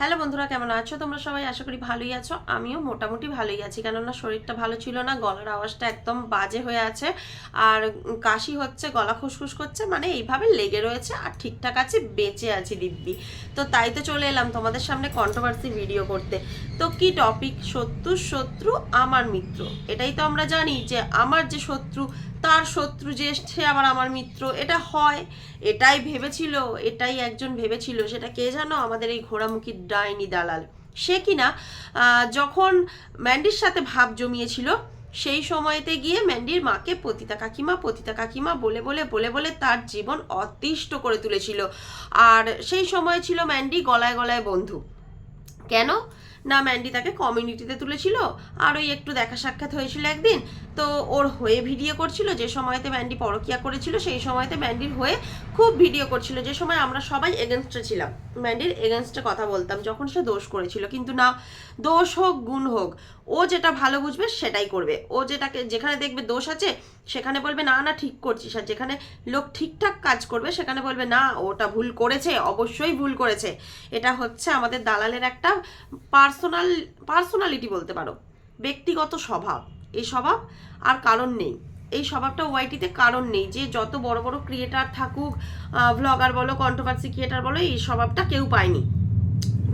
Hello বন্ধুরা, কেমন আছো? তোমরা সবাই আশা করি ভালোই আছো। আমিও মোটামুটি ভালোই আছি, কেননা শরীরটা ভালো ছিল না, গলার আওয়াজটা একদম বাজে হয়ে আছে। আর কাশি হচ্ছে, গলা খুসখুস করছে মানে এইভাবে লেগে রয়েছে আর ঠিকঠাক আছে, বেঁচে আছি দিব্যি। তো তাই তো চলে এলাম তোমাদের সামনে কন্ট্রোভার্সি ভিডিও করতে। তো কি টপিক শত্রুর শত্রু, আমার মিত্র। এটাই তো আমরা জানি যে, আমার যে শত্রু তার শত্রু যে সে আবার আমার মিত্র, এটা হয়। এটাই ভেবেছিল, এটাই একজন ভেবেছিল, সেটা কে জানো? আমাদের এই ঘোড়ামুখী ডাইনি দালাল। সে কিনা যখন ম্যান্ডির সাথে ভাব জমিয়েছিল, সেই সময়তে গিয়ে ম্যান্ডির মাকে পতিতা কাকিমা পতিতা কাকিমা বলে বলে বলে বলে তার জীবন অতিষ্ঠ করে তুলেছিল। আর সেই সময় ছিল ম্যান্ডি গলায় গলায় বন্ধু। কেন? না, ম্যান্ডি তাকে কমিউনিটিতে তুলেছিল, আর ওই একটু দেখা সাক্ষাৎ হয়েছিল একদিন। তো ওর হয়ে ভিডিও করছিল, যে সময়তে ম্যান্ডি পরকিয়া করেছিল, সেই সময়তে ম্যান্ডির হয়ে খুব ভিডিও করছিল, যে সময় আমরা সবাই এগেনস্টে ছিলাম। ম্যান্ডির এগেনস্টে কথা বলতাম, যখন সে দোষ করেছিল। কিন্তু না, দোষ হোক, গুণ হোক, ও যেটা ভালো বুঝবে, সেটাই করবে। ও যেটাকে, যেখানে দেখবে দোষ আছে, সেখানে বলবে, না না, ঠিক করছিস। আর যেখানে লোক ঠিকঠাক কাজ করবে, সেখানে বলবে, না, ওটা ভুল করেছে, অবশ্যই ভুল করেছে। এটা হচ্ছে আমাদের দালালের একটা পার্সোনাল, পার্সোনালিটি বলতে পারো। ব্যক্তিগত স্বভাব। এই স্বভাব আর কারণ নেই। এই স্বভাবটা ওয়াইটিতে কারণ নেই। যে যত বড় বড় ক্রিয়েটার থাকুক ভ্লগার বলো কন্ট্রোভার্সি ক্রিয়েটার বলো, এই স্বভাবটা কেউ পায়নি।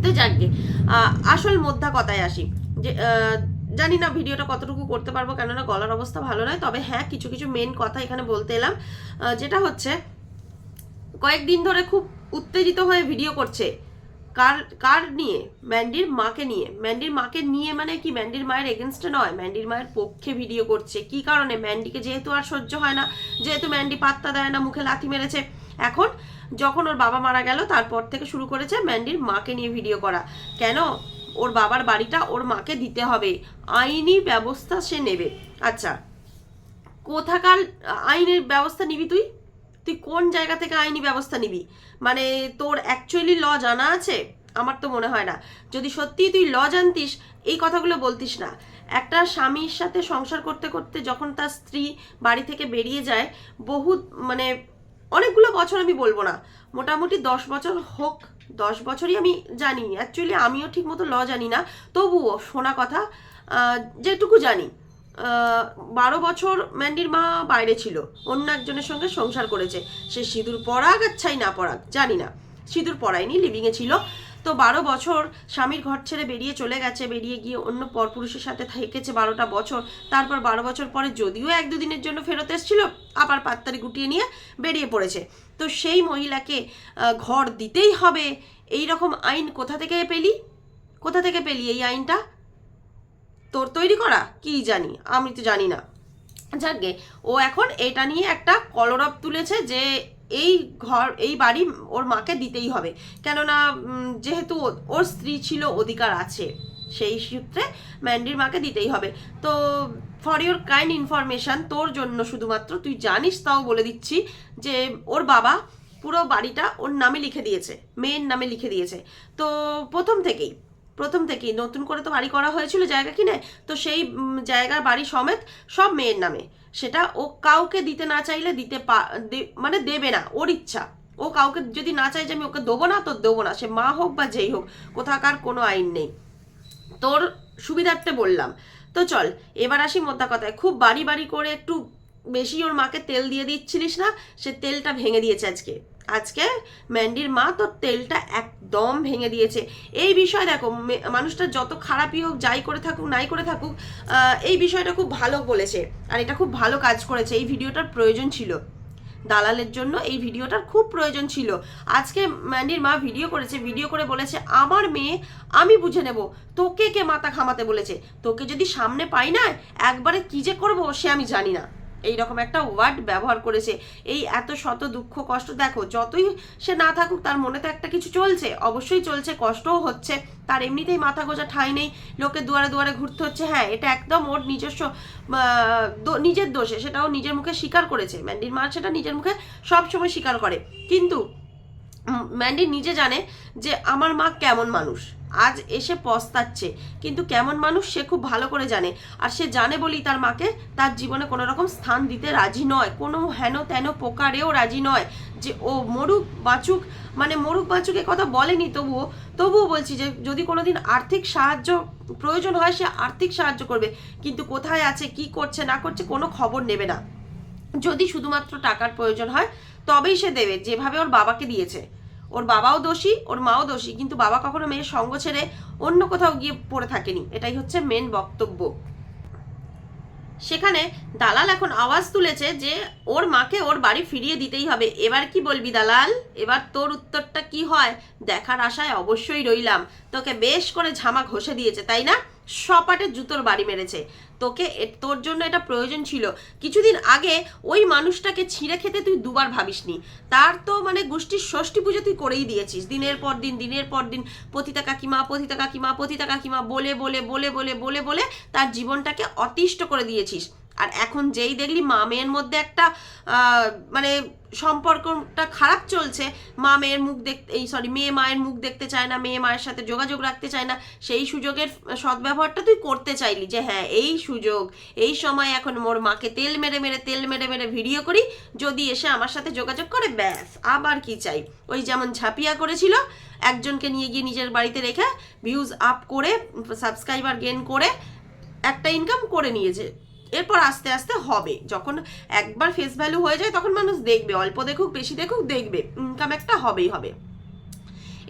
তো যাকগে আসল মোদ্ধা কথায় আসি। যে জানি না ভিডিওটা কতটুকু করতে পারব, কেননা গলার অবস্থা ভালো নয়। তবে হ্যাঁ কিছু কিছু মেন কথা এখানে বলতে এলাম। যেটা হচ্ছে, কয়েকদিন ধরে খুব উত্তেজিত হয়ে ভিডিও করছে। কার কার নিয়ে? ম্যান্ডির মাকে নিয়ে। ম্যান্ডির মাকে নিয়ে মানে কি? ম্যান্ডির মায়ের এগেনস্টে নয়। ম্যান্ডির মায়ের পক্ষে ভিডিও করছে। কি কারণে? ম্যান্ডিকে যেহেতু আর সহ্য হয় না, যেহেতু ম্যান্ডি পাত্তা দেয় না, মুখে লাথি মেরেছে। এখন যখন ওর বাবা মারা গেল, তারপর থেকে শুরু করেছে ম্যান্ডির মাকে নিয়ে ভিডিও করা। কেন? ওর বাবার বাড়িটা ওর মাকে দিতে হবে। আইনি ব্যবস্থা সে নেবে। আচ্ছা কোথাকার আইনের ব্যবস্থা নিবি তুই? তুই কোন জায়গা থেকে আইনি ব্যবস্থা নিবি? মানে তোর অ্যাকচুয়ালি ল জানা আছে? আমার তো মনে হয় না। যদি সত্যিই তুই ল জানতিস, এই কথাগুলো বলতিস না। একটা স্বামীর সাথে সংসার করতে করতে যখন তার স্ত্রী বাড়ি থেকে বেরিয়ে যায় বহু মানে অনেকগুলো বছর আমি বলব না। মোটামুটি দশ বছর হোক, দশ বছরই আমি জানি। অ্যাকচুয়ালি আমিও ঠিক মতো ল জানি না। তবুও শোনা কথা যেটুকু জানি। বারো বছর ম্যান্ডির মা বাইরে ছিল। অন্য একজনের সঙ্গে সংসার করেছে। সে সিঁদুর পরাগ আর ছাই না পরাগ জানি না। সিঁদুর পরায়নি লিভিংয়ে ছিল। তো বারো বছর স্বামীর ঘর ছেড়ে বেরিয়ে চলে গেছে। বেরিয়ে গিয়ে অন্য পরপুরুষের সাথে থেকেছে বারোটা বছর। তারপর বারো বছর পরে যদিও এক দুদিনের জন্য ফেরত এসেছিল, আবার পাত্তারি গুটিয়ে নিয়ে বেরিয়ে পড়েছে। তো সেই মহিলাকে ঘর দিতেই হবে। এই রকম আইন কোথা থেকে পেলি? কোথা থেকে পেলি এই আইনটা? তোর তৈরি করা? কি জানি? আমি তো জানি না। যাকগে ও এখন এটা নিয়ে একটা কলরব তুলেছে যে এই ঘর, এই বাড়ি ওর মাকে দিতেই হবে। কেননা যেহেতু ওর স্ত্রী ছিল, অধিকার আছে, সেই সূত্রে ম্যান্ডির মাকে দিতেই হবে। তো ফর ইওর কাইন্ড ইনফরমেশন তোর জন্য শুধুমাত্র তুই জানিস তাও বলে দিচ্ছি যে ওর বাবা পুরো বাড়িটা ওর নামে লিখে দিয়েছে মেয়ের নামে লিখে দিয়েছে। তো, প্রথম থেকেই প্রথম থেকেই নতুন করে তো বাড়ি করা হয়েছিল জায়গা কিনে, তো সেই জায়গার বাড়ি সমেত সব মেয়ের নামে। সেটা ও কাউকে দিতে না চাইলে দিতে পা- মানে দেবে না, ওর ইচ্ছা। ও কাউকে যদি না চাই যে আমি ওকে দেবো না, তো দেবো না, সে মা হোক বা যেই হোক, কোথাকার কোনো আইন নেই। তোর সুবিধার্থে বললাম। তো চল, এবার আসি মোদ্দা কথায়। খুব বাড়ি বাড়ি করে একটু বেশি ওর মাকে তেল দিয়ে দিচ্ছিলিস না, সে তেলটা ভেঙে দিয়েছে আজকে। আজকে ম্যান্ডির মা তোর তেলটা একদম ভেঙে দিয়েছে। এই বিষয় দেখো মানুষটা যত খারাপই হোক, যাই করে থাকুক, নাই করে থাকুক এই বিষয়টা খুব ভালো বলেছে। আর এটা খুব ভালো কাজ করেছে। এই ভিডিওটার প্রয়োজন ছিল। দালালের জন্য এই ভিডিওটার খুব প্রয়োজন ছিল। আজকে ম্যান্ডির মা ভিডিও করেছে, ভিডিও করে বলেছে, আমার মেয়ে, আমি বুঝে নেব, তোকে কে মাথা ঘামাতে বলেছে? তোকে যদি সামনে পাই না, একবারে কি যে করব সে আমি জানি না। এইরকম একটা ওয়ার্ড ব্যবহার করেছে। এই এত শত দুঃখ, কষ্ট, দেখো, যতই সে না থাকুক, তার মনে তো একটা কিছু চলছে। অবশ্যই চলছে, কষ্টও হচ্ছে। তার এমনিতেই মাথা গোজা ঠাঁই নেই। লোকে দুয়ারে দুয়ারে ঘুরতে হচ্ছে। হ্যাঁ এটা একদম ওর নিজস্ব নিজের দোষে। সেটাও নিজের মুখে স্বীকার করেছে। ম্যান্ডির মা সেটা নিজের মুখে সবসময় স্বীকার করে। কিন্তু ম্যান্ডি নিজে জানে যে আমার মা কেমন মানুষ। আজ এসে পস্তাচ্ছে। কিন্তু কেমন মানুষ সে খুব ভালো করে জানে। আর সে জানে বলেই তার মাকে তার জীবনে কোনো রকম স্থান দিতে রাজি নয়। কোনো হেন তেন পোকারেও রাজি নয় যে ও মরুক, বাঁচুক। মানে মরুক, বাঁচুক কথা বলেনি তবুও। তবুও বলছি যে যদি কোনো দিন আর্থিক সাহায্য প্রয়োজন হয় সে আর্থিক সাহায্য করবে। কিন্তু কোথায় আছে, কি করছে, না করছে কোনো খবর নেবে না। যদি শুধুমাত্র টাকার প্রয়োজন হয় তবেই সে দেবে, যেভাবে ওর বাবাকে দিয়েছে। ওর বাবাও দোষী, ওর মাও দোষী, কিন্তু বাবা কখনো মেয়ের সঙ্গ ছেড়ে অন্য কোথাও গিয়ে পড়ে থাকেনি। এটাই হচ্ছে মেন বক্তব্য। সেখানে দালাল এখন আওয়াজ তুলেছে যে ওর মাকে ওর বাড়ি ফিরিয়ে দিতেই হবে। এবার কি বলবি দালাল? এবার তোর উত্তরটা কি হয়? দেখার আশায় অবশ্যই রইলাম। তোকে বেশ করে ঝামা ঘষে দিয়েছে, তাই না? সপাটে জুতোর বাড়ি মেরেছে। তোকে তোর জন্য এটা প্রয়োজন ছিল। কিছুদিন আগে ওই মানুষটাকে ছিঁড়ে খেতে তুই দুবার ভাবিসনি। তার তো মানে গোষ্ঠীর ষষ্ঠী পুজো তুই করেই দিয়েছিস। দিনের পর দিন, দিনের পর দিন পতিতা কাকিমা পতিতা কাকিমা পতিতা কাকিমা বলে বলে বলে বলে বলে বলে তার জীবনটাকে অতিষ্ঠ করে দিয়েছিস। আর এখন যেই দেখলি মা মেয়ের মধ্যে একটা মানে সম্পর্কটা খারাপ চলছে, মা মেয়ের মুখ দেখতে, এই সরি মেয়ে মায়ের মুখ দেখতে চায় না, মেয়ে মায়ের সাথে যোগাযোগ রাখতে চায় না, সেই সুযোগের সদ্ব্যবহারটা তুই করতে চাইলি যে হ্যাঁ এই সুযোগ, এই সময় এখন মোর মাকে তেল মেরে মেরে, তেল মেরে মেরে ভিডিও করি, যদি এসে আমার সাথে যোগাযোগ করে, ব্যাস, আবার কি চাই? ওই যেমন ঝাঁপিয়া করেছিল, একজনকে নিয়ে গিয়ে নিজের বাড়িতে রেখে ভিউজ আপ করে সাবস্ক্রাইবার গেন করে, একটা ইনকাম করে নিয়েছে। এরপর আস্তে আস্তে হবে। যখন একবার ফেস ভ্যালু হয়ে যায়, তখন মানুষ দেখবে, অল্প দেখুক, বেশি দেখুক, দেখবে। ইনকাম একটা হবেই হবে।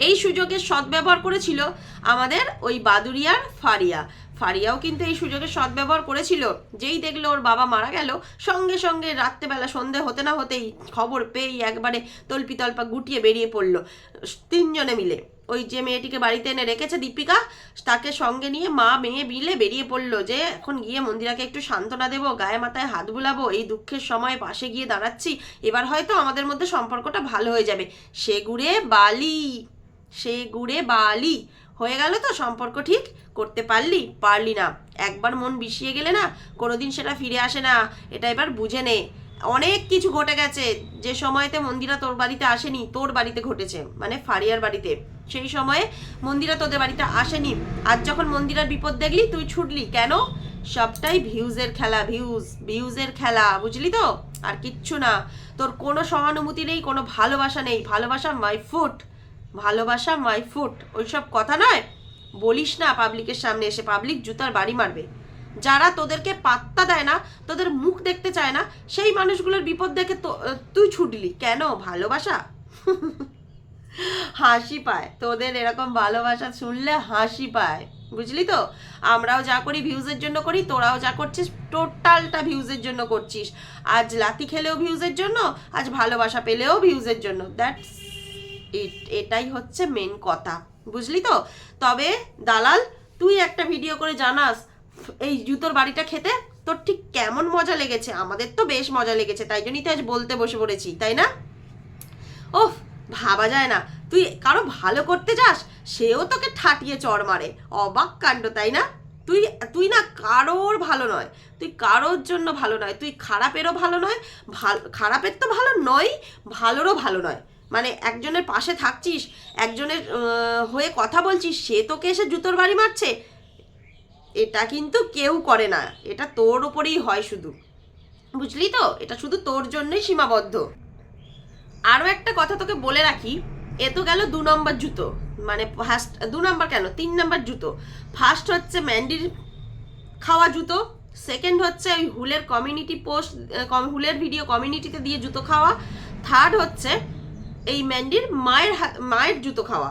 এই সুযোগের সদ্ব্যবহার করেছিল আমাদের ওই বাদুরিয়ার ফারিয়া। ফারিয়াও কিন্তু এই সুযোগের সদ্ব্যবহার করেছিল। যেই দেখল ওর বাবা মারা গেল, সঙ্গে সঙ্গে রাত্রেবেলা, সন্ধে হতে না হতেই খবর পেয়েই একবারে তল্পি তল্পা গুটিয়ে বেরিয়ে পড়ল। তিনজনে মিলে। ওই যে মেয়েটিকে বাড়িতে এনে রেখেছে দীপিকা, তাকে সঙ্গে নিয়ে মা মেয়ে মিলে বেরিয়ে পড়ল যে, এখন গিয়ে মন্দিরাকে একটু সান্ত্বনা দেবো, গায়ে মাথায় হাত বুলাবো, এই দুঃখের সময় পাশে গিয়ে দাঁড়াচ্ছি, এবার হয়তো আমাদের মধ্যে সম্পর্কটা ভালো হয়ে যাবে। সে গুড়ে বালি, সে গুড়ে বালি, হয়ে গেল তো সম্পর্ক ঠিক, করতে পারলি? পারলি না। একবার মন বিষিয়ে গেলে না, কোনোদিন সেটা ফিরে আসে না, এটা এবার বুঝে নে। অনেক কিছু ঘটে গেছে, যে সময়তে মন্দিরা তোর বাড়িতে আসেনি, তোর বাড়িতে ঘটেছে মানে ফারিয়ার বাড়িতে। সেই সময়ে মন্দিরা তোদের বাড়িতে আসেনি। আজ যখন মন্দিরার বিপদ দেখলি, তুই ছুটলি। কেন? সবটাই ভিউজের খেলা, ভিউজ, ভিউজের খেলা, বুঝলি তো? আর কিচ্ছু না। তোর কোনো সহানুভূতি নেই, কোনো ভালোবাসা নেই। ভালোবাসা মাই ফুট। ভালোবাসা মাই ফুট। ওইসব কথা নয়। বলিস না পাবলিকের সামনে এসে পাবলিক জুতার বাড়ি মারবে। যারা তোদেরকে পাত্তা দেয় না, তোদের মুখ দেখতে চায় না, সেই মানুষগুলোর বিপদ দেখে তুই ছুটলি। কেন? ভালোবাসা? হাসি পায়। তোদের এরকম ভালোবাসা শুনলে হাসি পায়। বুঝলি তো? আমরাও যা করি ভিউজের জন্য করি, তোরাও যা করছিস টোটালটা ভিউজের জন্য করছিস। আজ লাতি খেলেও ভিউজের জন্য, আজ ভালোবাসা পেলেও ভিউজের জন্য। দ্যাটস এটাই হচ্ছে মেন কথা। বুঝলি তো? তবে দালাল, তুই একটা ভিডিও করে জানাস, এই জুতোর বাড়িটা খেতে তোর ঠিক কেমন মজা লেগেছে? আমাদের তো বেশ মজা লেগেছে, তাই জন্যই তো আজ বলতে বসে পড়েছি, তাই না? ওফ ভাবা যায় না। তুই কারও ভালো করতে যাস, সেও তোকে ঠাটিয়ে চড় মারে। অবাক কাণ্ড, তাই না? তুই তুই না কারোর ভালো নয়। তুই কারোর জন্য ভালো নয়। তুই খারাপেরও ভালো নয়, ভালো, খারাপের তো ভালো নয়, ভালোরও ভালো নয়। মানে একজনের পাশে থাকছিস, একজনের হয়ে কথা বলছিস, সে তোকে এসে জুতোর বাড়ি মারছে। এটা কিন্তু কেউ করে না। এটা তোর ওপরেই হয় শুধু। বুঝলি তো? এটা শুধু তোর জন্যই সীমাবদ্ধ। আরও একটা কথা তোকে বলে রাখি, এ তো গেল দু নম্বর জুতো। মানে ফার্স্ট দু নম্বর কেন? তিন নম্বর জুতো। ফার্স্ট হচ্ছে ম্যান্ডির খাওয়া জুতো সেকেন্ড হচ্ছে ওই হুলের কমিউনিটি পোস্ট হুলের ভিডিও কমিউনিটিতে দিয়ে জুতো খাওয়া থার্ড হচ্ছে এই ম্যান্ডির মায়ের মায়ের জুতো খাওয়া।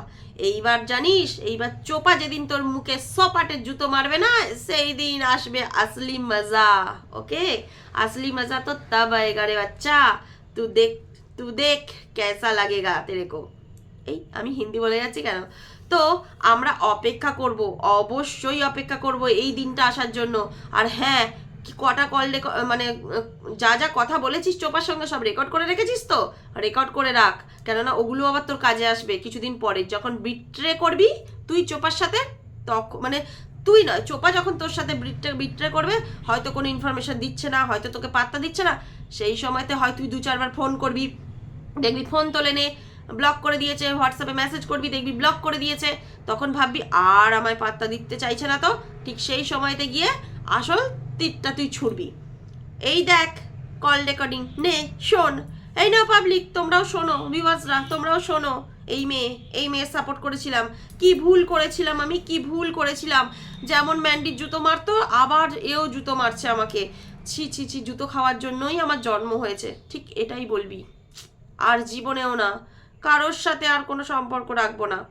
এইবার জানিস, এইবার চোপা যেদিন তোর মুখে সপাটের জুতো মারবে না, সেই দিন আসবে আসলি মজা ওকে আসলি মজা তো তব আয়েগা বাচ্চা তু দেখ তু দেখ কেসা লাগেগা তেরে কো এই, আমি হিন্দি বলে যাচ্ছি কেন? তো, আমরা অপেক্ষা করব, অবশ্যই অপেক্ষা করব এই দিনটা আসার জন্য। আর হ্যাঁ কি কটা কল মানে যা যা কথা বলেছিস চোপার সঙ্গে সব রেকর্ড করে রেখেছিস তো? রেকর্ড করে রাখ। কেননা ওগুলো আবার তোর কাজে আসবে কিছুদিন পরে। যখন বিট্রে করবি, তুই চোপার সাথে তখন মানে তুই নয়, চোপা যখন তোর সাথে বিট্রে বিট্রে করবে, হয়তো কোনো ইনফরমেশন দিচ্ছে না, হয়তো তোকে পাত্তা দিচ্ছে না। সেই সময়তে হয় তুই দু চারবার ফোন করবি, দেখবি ফোন তোলে নে ব্লক করে দিয়েছে হোয়াটসঅ্যাপে মেসেজ করবি, দেখবি ব্লক করে দিয়েছে, তখন ভাববি আর আমায় পাত্তা দিতে চাইছে না তো, ঠিক সেই সময়তে গিয়ে আসল তীরটা তুই ছুড়বি। এই দেখ কল রেকর্ডিং নে, শোন। এই না পাবলিক তোমরাও শোনো ভিউয়ার্সরা তোমরাও শোনো। এই মেয়ে এই মেয়ে সাপোর্ট করেছিলাম। কি ভুল করেছিলাম আমি, কি ভুল করেছিলাম? যেমন ম্যান্ডির জুতো মারতো, আবার এও জুতো মারছে আমাকে। ছি ছি ছি, জুতো খাওয়ার জন্যই আমার জন্ম হয়েছে। ঠিক এটাই বলবি। আর জীবনেও না, কারোর সাথে আর কোনো সম্পর্ক রাখব না।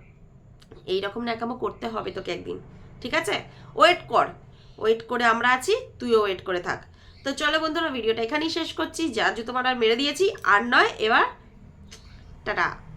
এই রকম ন্যাকামো করতে হবে তোকে একদিন। ঠিক আছে? ওয়েট কর। ওয়েট করে আমরা আছি, তুইও ওয়েট করে থাক। তো চলো বন্ধুরা, ভিডিওটা এখানেই শেষ করছি। যা জুতো মারার মেরে দিয়েছি। আর নয়, এবার টাটা।